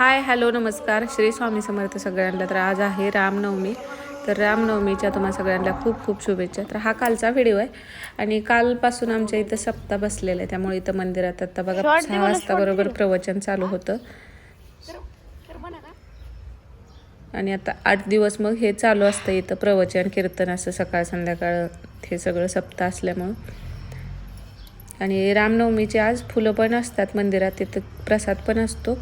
Hi hello नमस्कार. श्री स्वामी समर्थ सगळ्यांना. तर आज आहे रामनवमी. तर रामनवमीच्या तुम्हाला सगळ्यांना खूप खूप शुभेच्छा. तर हा कालचा व्हिडिओ आहे आणि कालपासून आमच्या इथं सप्ताह बसलेला आहे. त्यामुळे इथं मंदिरात आता बघा सहा वाजता बरोबर प्रवचन चालू होतं. आणि आता आठ दिवस मग हे चालू असतं इथं प्रवचन कीर्तन असं सकाळ संध्याकाळ हे सगळं सप्ताह असल्यामुळं. आणि रामनवमीचे आज फुलं पण असतात. मंदिरात तिथं प्रसाद पण असतो.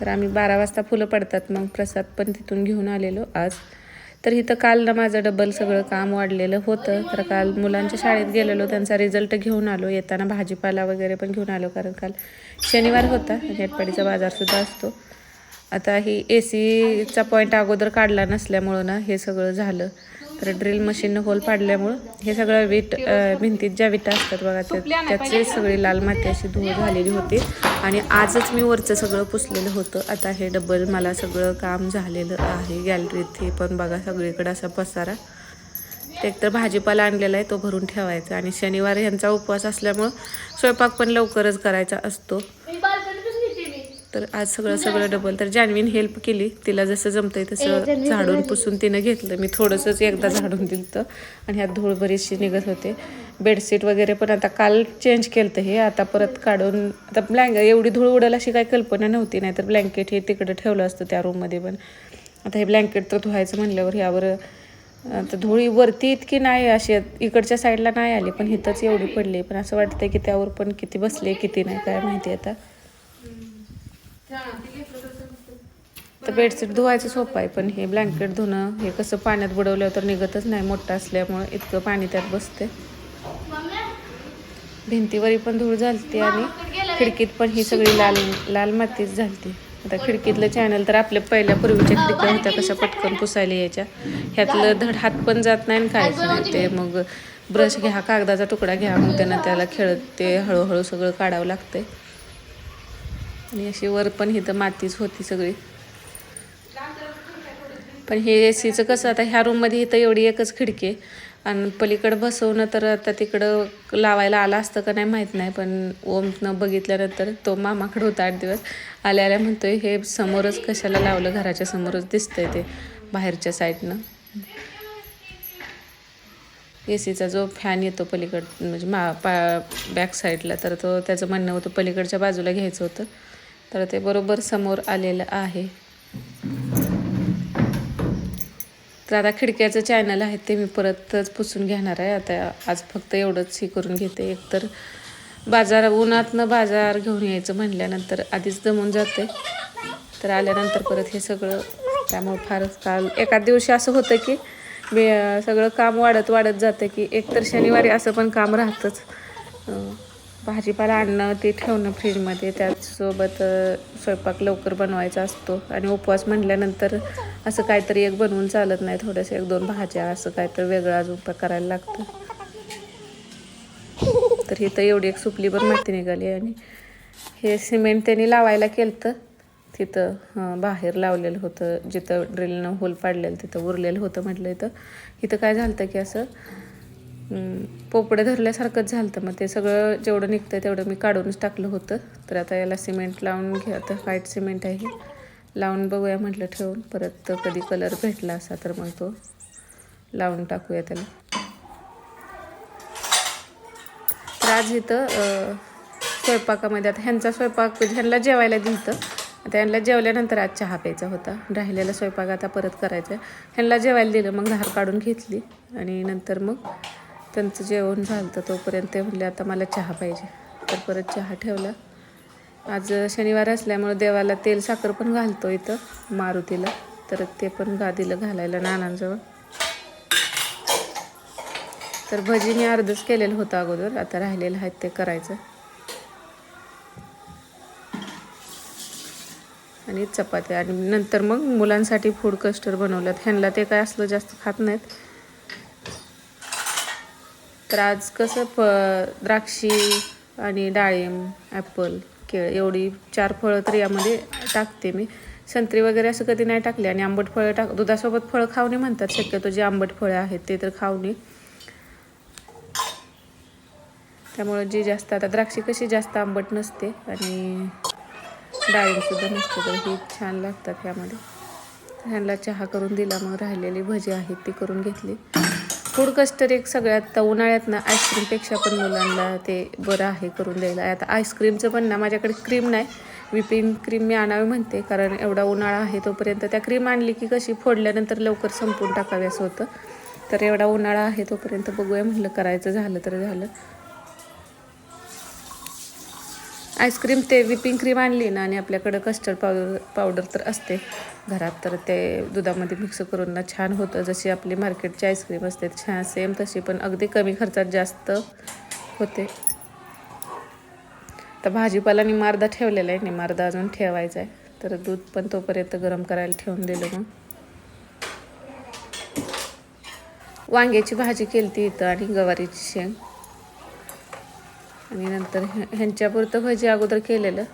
तर आम्ही बारा वाजता फुलं पडतात. मग प्रसाद पण तिथून घेऊन आलेलो आज. तर इथं काल ना माझं डबल सगळं काम वाढलेलं होतं. तर काल मुलांच्या शाळेत गेलेलो. त्यांचा रिझल्ट घेऊन आलो. येताना भाजीपाला वगैरे पण घेऊन आलो. कारण काल शनिवार होता. नेटपाडीचा बाजारसुद्धा असतो. आता ही ए सीचा पॉईंट अगोदर काढला नसल्यामुळं ना हे सगळं झालं. तर ड्रिल मशीननं होल पाडल्यामुळं हे सगळं वीट भिंतीत ज्या विटा असतात बघा त्या त्याची सगळी लाल माती अशी धूळ झालेली होती. आणि आजच मी वरचं सगळं पुसलेलं होतं. आता हे डबल मला सगळं काम झालेलं आहे. गॅलरीत हे पण बघा सगळीकडे असा पसारा. ते एकतर भाजीपाला आणलेला आहे तो भरून ठेवायचा. आणि शनिवार यांचा उपवास असल्यामुळं स्वयंपाक पण लवकरच करायचा असतो. तर आज सगळं सगळं डबल तर जान्हवीन हेल्प केली. तिला जसं जमतंय तसं झाडून पुसून तिनं घेतलं. मी थोडंसंच एकदा झाडून दिलं आणि ह्यात धूळ बरीचशी निघत होते. बेडशीट वगैरे पण आता काल चेंज केलं हे. आता परत काढून आता ब्लँक एवढी धूळ उडेल अशी काही कल्पना नव्हती. नाहीतर ब्लँकेट हे तिकडं ठेवलं असतं त्या रूममध्ये पण. आता हे ब्लँकेट तर धुवायचं म्हणल्यावर ह्यावर आता धुळी वरती इतकी नाही अशी इकडच्या साईडला नाही आली. पण इथंच एवढी पडली. पण असं वाटतंय की त्यावर पण किती बसले किती नाही काय माहिती आता. तर बेडशीट धुवायचं सोपं आहे पण हे ब्लँकेट धुणं हे कसं पाण्यात बुडवल्यावर तर निघतच नाही मोठं असल्यामुळं इतकं पाणी त्यात बसते भिंतीवरी पण धूळ झालती आणि खिडकीत पण ही सगळी लाल लाल मातीच झालती. आता खिडकीतलं चॅनल तर आपल्या पहिल्या पूर्वीच्या खिडक्या होत्या कशा पटकन पुसायला यायच्या. ह्यातलं धड हात पण जात नाही आणि नाही ते मग ब्रश घ्या कागदाचा तुकडा घ्या मग त्यांना त्याला खेळत ते हळूहळू सगळं काढावं लागतंय. आणि अशी वर पण इथं मातीच होती सगळी. पण हे ए सीचं कसं आता ह्या रूममध्ये इथं एवढी एकच खिडकी आहे. आणि पलीकडं बसवणं तर आता तिकडं लावायला आला असतं का नाही माहीत नाही पण ओमनं बघितल्यानंतर तो मामाकडं होता आठ दिवस. आल्या आल्या म्हणतोय हे समोरच कशाला लावलं? घराच्या समोरच दिसतंय ते बाहेरच्या साईडनं ए सीचा जो फॅन येतो पलीकड म्हणजे मा पा बॅक साईडला तर तो त्याचं म्हणणं होतं पलीकडच्या बाजूला घ्यायचं होतं. तर ते बरोबर समोर आलेलं आहे. तर आता खिडक्याचं चॅनल आहे ते मी परतच पुसून घेणार आहे. आता आज फक्त एवढंच हे करून घेते. एकतर बाजार उन्हातनं बाजार घेऊन यायचं म्हणल्यानंतर आधीच दमून जाते. तर आल्यानंतर परत हे सगळं त्यामुळे फारच काल एका दिवशी असं होतं की मी सगळं काम वाढत वाढत जातं की एकतर शनिवारी असं पण काम राहतंच. भाजीपाला आणणं ते ठेवणं फ्रीजमध्ये. त्याचसोबत स्वयंपाक लवकर बनवायचा असतो. आणि उपवास म्हटल्यानंतर असं काहीतरी एक बनवून चालत नाही. थोडंसं एक दोन भाज्या असं काहीतरी वेगळं अजून करायला लागतं. तर इथं एवढी एक सुपली पण माती निघाली आणि हे सिमेंट त्यांनी लावायला केलं तिथं बाहेर लावलेलं होतं. जिथं ड्रिलनं होल पाडलेलं तिथं उरलेलं होतं म्हटलं इथं. इथं काय झालं की असं पोपडं धरल्यासारखंच झालं तर मग ते सगळं जेवढं निघतं तेवढं मी काढूनच टाकलं होतं. तर आता याला सिमेंट लावून घ्या आता व्हाईट सिमेंट आहे लावून बघूया म्हटलं ठेवून. परत कधी कलर भेटला असा तर मग तो लावून टाकूया त्याला. तर आज इथं स्वयंपाकामध्ये आता ह्यांचा स्वयंपाक ह्यांना जेवायला दिलं आता ह्यांना जेवल्यानंतर आज चहा प्यायचा होता. राहिलेला स्वयंपाक आता परत करायचा आहे ह्यांना जेवायला दिलं मग धार काढून घेतली. आणि नंतर मग त्यांचं जेवण झालं तर तोपर्यंत ते म्हणले आता मला चहा पाहिजे. तर परत चहा ठेवला. आज शनिवार असल्यामुळे देवाला तेल साखर पण घालतो इथं मारुतीला. तर ते पण गादीला घालायला नानांजवळ. तर भजी मी अर्धच केलेलं होतं अगोदर आता राहिलेलं आहेत ते करायचं. आणि चपात्या आणि नंतर मग मुलांसाठी फूड कस्टर बनवलं ह्यांना ते काय असलं जास्त खात नाहीत. तर आज कसं फ द्राक्षी आणि डाळिंब ॲपल केळ एवढी चार फळं तर यामध्ये टाकते मी. संत्री वगैरे असं कधी नाही टाकले आणि आंबट फळं टाक दुधासोबत फळं खाऊ म्हणतात शक्यतो जे आंबट फळं आहेत ते तर खाऊ नये त्यामुळं जी जास्त आता द्राक्षी कशी जास्त आंबट नसते आणि डाळिंबसुद्धा नसतं तर ही छान लागतात ह्यामध्ये ह्यांना चहा करून दिला मग राहिलेली भजी आहेत ती करून घेतली. फूड कस्टर एक सगळ्यात उन्हाळ्यात ना आईस्क्रीमपेक्षा पण मुलांना ते बरं आहे करून द्यायला. आता आईस्क्रीमचं पण ना माझ्याकडे क्रीम नाही. विपिंग क्रीम मी आणावी म्हणते कारण एवढा उन्हाळा आहे तोपर्यंत त्या क्रीम आणली की कशी फोडल्यानंतर लवकर संपून टाकावी असं होतं. तर एवढा उन्हाळा आहे तोपर्यंत बघूया म्हटलं करायचं झालं तर झालं. आईस्क्रीम ते विपिंग क्रीम आणली ना आणि आपल्याकडं कस्टर्ड पावडर पावडर तर असते. घरात तर ते दुधामध्ये मिक्स करून ना छान होतं. जशी आपली मार्केटची आईस्क्रीम असते छान सेम तशी पण अगदी कमी खर्चात जास्त होते. तर भाजीपाला निमार्दा ठेवलेला आहे निमार्दा अजून ठेवायचा आहे. तर दूध पण तोपर्यंत गरम करायला ठेवून दिलं मग. वांग्याची भाजी केली ती इथं आणि गवारीची शेंग. आणि नंतर ह्यांच्यापुरतं भजी अगोदर केलेलं.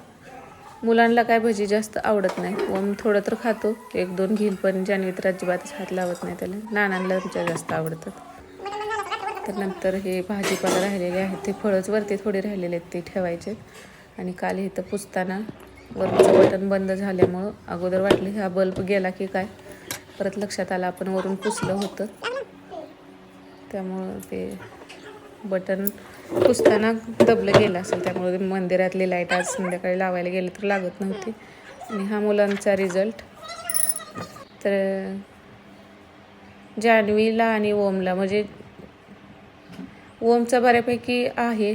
मुलांना काय भजी जास्त आवडत नाही. ओम थोडं तर खातो. एक दोन घेईल पण जान्हवी तर अजिबातच हात लावत नाही त्याला. नानांना आमच्या जास्त आवडतात. तर नंतर हे भाजीपाला राहिलेले आहेत. ते फळंच वरती थोडे राहिलेले आहेत ते ठेवायचे आणि काल इथं पुसताना वरचं बटन बंद झाल्यामुळं अगोदर वाटलं हा बल्ब गेला की काय. परत लक्षात आला आपण वरून पुसलं होतं. त्यामुळं ते बटन पुसताना दबलं गेलं असेल त्यामुळे मंदिरातली लाइट आज संध्याकाळी लावायला गेले तर लागत नव्हती. आणि हा मुलांचा रिझल्ट तर जान्हवीला आणि ओमला म्हणजे ओमचा बऱ्यापैकी आहे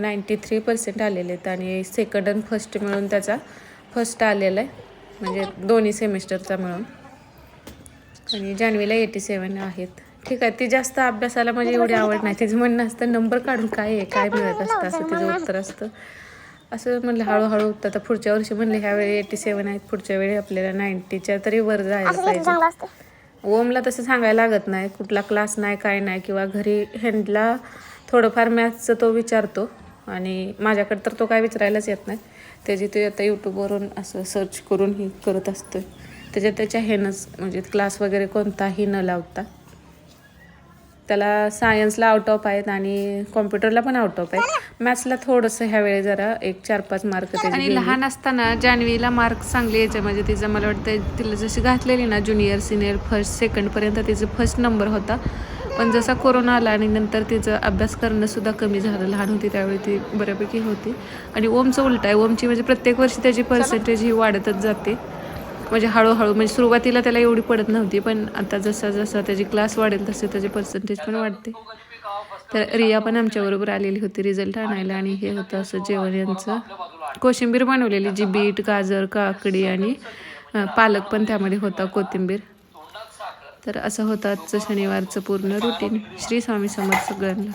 नाईंटी थ्री पर्सेंट आलेले आहेत. आणि सेकंड आणि फर्स्ट मिळून त्याचा फर्स्ट आलेला आहे. म्हणजे दोन्ही सेमिस्टरचा मिळून. आणि जान्हवीला एटी सेवन आहेत. ठीक आहे ती जास्त अभ्यासाला म्हणजे एवढी आवड नाही. तिचं म्हणणं असतं नंबर काढून काय आहे? काय मिळत असतं? असं तिचं उत्तर असतं. असं म्हणलं हळूहळू आता पुढच्या वर्षी म्हणले ह्या वेळी एटी सेवन आहेत. पुढच्या वेळी आपल्याला नाईन्टीच्या तरी वर जायला पाहिजे. ओमला तसं सांगायला लागत नाही. कुठला क्लास नाही काय नाही. किंवा घरी ह्यांडला थोडंफार मॅथ्सचं तो विचारतो. आणि माझ्याकडे तर तो काय विचारायलाच येत नाही. त्याची ते आता यूट्यूबवरून असं सर्च करून ही करत असतो त्याच्या त्याच्या ह्यानंच म्हणजे क्लास वगैरे कोणताही न लावता. त्याला सायन्सला आउट ऑफ आहेत आणि कॉम्प्युटरला पण आउट ऑफ आहे मॅथ्सला थोडंसं ह्यावेळी जरा एक चार पाच मार्क आणि लहान असताना जान्हवीला मार्क चांगले यायचे. म्हणजे तिचं मला वाटतं तिला जशी घातलेली ना ज्युनियर सिनियर फर्स्ट सेकंडपर्यंत तिचं फर्स्ट नंबर होता. पण जसा कोरोना आला आणि नंतर तिचं अभ्यास करणं सुद्धा कमी झालं. लहान होती त्यावेळी ती बऱ्यापैकी होती. आणि ओमचं उलट आहे. ओमची म्हणजे प्रत्येक वर्षी त्याची पर्सेंटेज ही वाढतच जाते. म्हणजे हळूहळू म्हणजे सुरुवातीला त्याला एवढी पडत नव्हती पण आता जसा जसा त्याची क्लास वाढेल तसे त्याची पर्सेंटेज पण वाढते. तर रिया पण आमच्याबरोबर आलेली होती रिझल्ट आणायला आणि हे होतं असं जेवण यांचं. कोशिंबीर बनवलेली जी बीट गाजर काकडी आणि पालक पण त्यामध्ये होता कोथिंबीर. तर असं होतं आजचं शनिवारचं पूर्ण रुटीन श्री स्वामी समर्थ सगळ्यांना